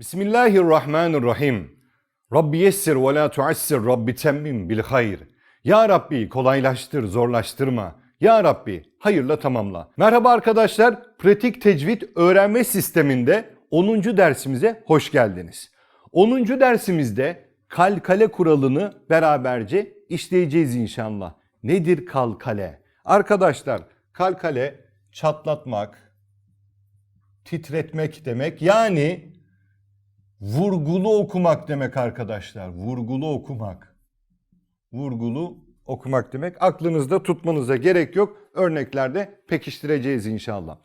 Bismillahirrahmanirrahim. Rabbi yessir ve la tuassir Rabbi temmim bil hayr. Ya Rabbi kolaylaştır zorlaştırma. Ya Rabbi hayırla tamamla. Merhaba arkadaşlar. Pratik tecvid öğrenme sisteminde 10. dersimize hoş geldiniz. 10. dersimizde kalkale kuralını beraberce işleyeceğiz inşallah. Nedir kalkale? Arkadaşlar kalkale çatlatmak, titretmek demek. Yani vurgulu okumak demek arkadaşlar. Vurgulu okumak. Vurgulu okumak demek. Aklınızda tutmanıza gerek yok. Örneklerde pekiştireceğiz inşallah.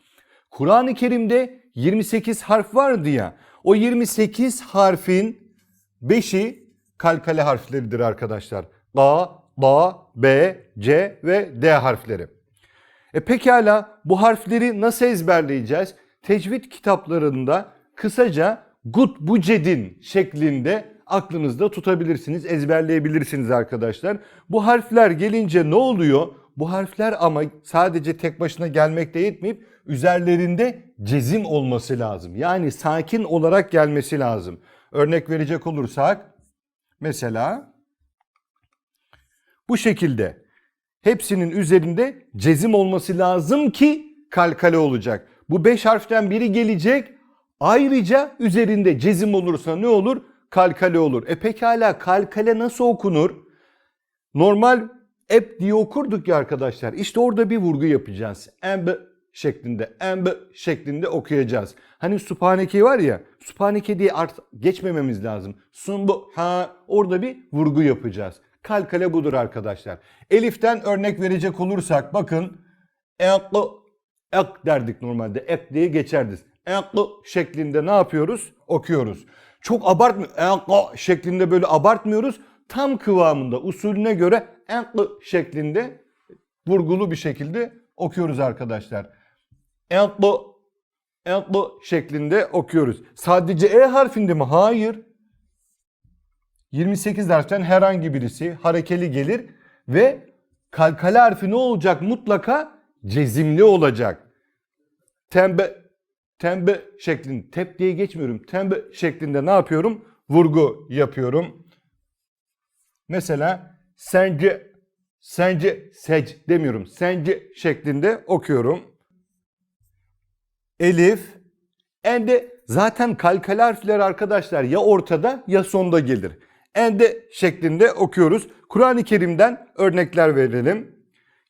Kur'an-ı Kerim'de 28 harf vardı ya. O 28 harfin 5'i kalkale harfleridir arkadaşlar. A, B, B, C ve D harfleri. E pekala bu harfleri nasıl ezberleyeceğiz? Tecvid kitaplarında kısaca gut bucedin şeklinde aklınızda tutabilirsiniz, ezberleyebilirsiniz arkadaşlar. Bu harfler gelince ne oluyor? Bu harfler ama sadece tek başına gelmekte yetmeyip üzerlerinde cezim olması lazım. Yani sakin olarak gelmesi lazım. Örnek verecek olursak mesela bu şekilde hepsinin üzerinde cezim olması lazım ki kalkale olacak. Bu beş harften biri gelecek. Ayrıca üzerinde cezim olursa ne olur? Kalkale olur. E pekala kalkale nasıl okunur? Normal ep diye okurduk ya arkadaşlar. İşte orada bir vurgu yapacağız. Emb şeklinde, emb şeklinde okuyacağız. Hani Subhaneke var ya, Subhaneke diye art geçmememiz lazım. Sunbu ha orada bir vurgu yapacağız. Kalkale budur arkadaşlar. Elif'ten örnek verecek olursak bakın ek ek derdik normalde. Ek diye geçerdik. Ek şeklinde ne yapıyoruz? Okuyoruz. Çok abartmıyor. Ek şeklinde böyle abartmıyoruz. Tam kıvamında usulüne göre ek şeklinde vurgulu bir şekilde okuyoruz arkadaşlar. Ek ek şeklinde okuyoruz. Sadece E harfinde mi? Hayır. 28 harften herhangi birisi harekeli gelir ve kalkale harfi ne olacak? Mutlaka cezimli olacak. Tembe tembe şeklinde tep diye geçmiyorum. Tembe şeklinde ne yapıyorum? Vurgu yapıyorum. Mesela sence sence sec demiyorum. Sence şeklinde okuyorum. Elif ende zaten kalkale harfler arkadaşlar ya ortada ya sonda gelir. Ende şeklinde okuyoruz. Kur'an-ı Kerim'den örnekler verelim.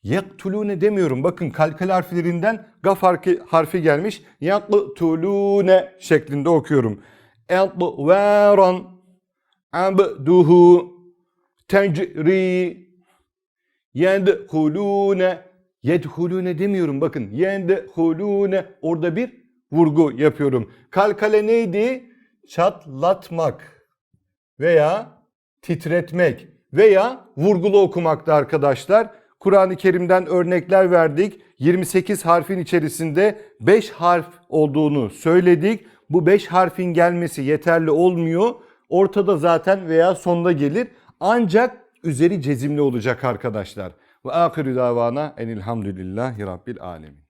Yaktulune demiyorum. Bakın kalkale harflerinden gaf harfi, gelmiş. Yaktulune şeklinde okuyorum. Elveran abduhu tecri yedhulune yedhulune demiyorum. Bakın yedhulune orada bir vurgu yapıyorum. Kalkale neydi? Çatlatmak veya titretmek veya vurgulu okumakta arkadaşlar. Kur'an-ı Kerim'den örnekler verdik. 28 harfin içerisinde 5 harf olduğunu söyledik. Bu 5 harfin gelmesi yeterli olmuyor. Ortada zaten veya sonda gelir. Ancak üzeri cezimli olacak arkadaşlar. Ve ahiru davana enilhamdülillahi rabbil alemin.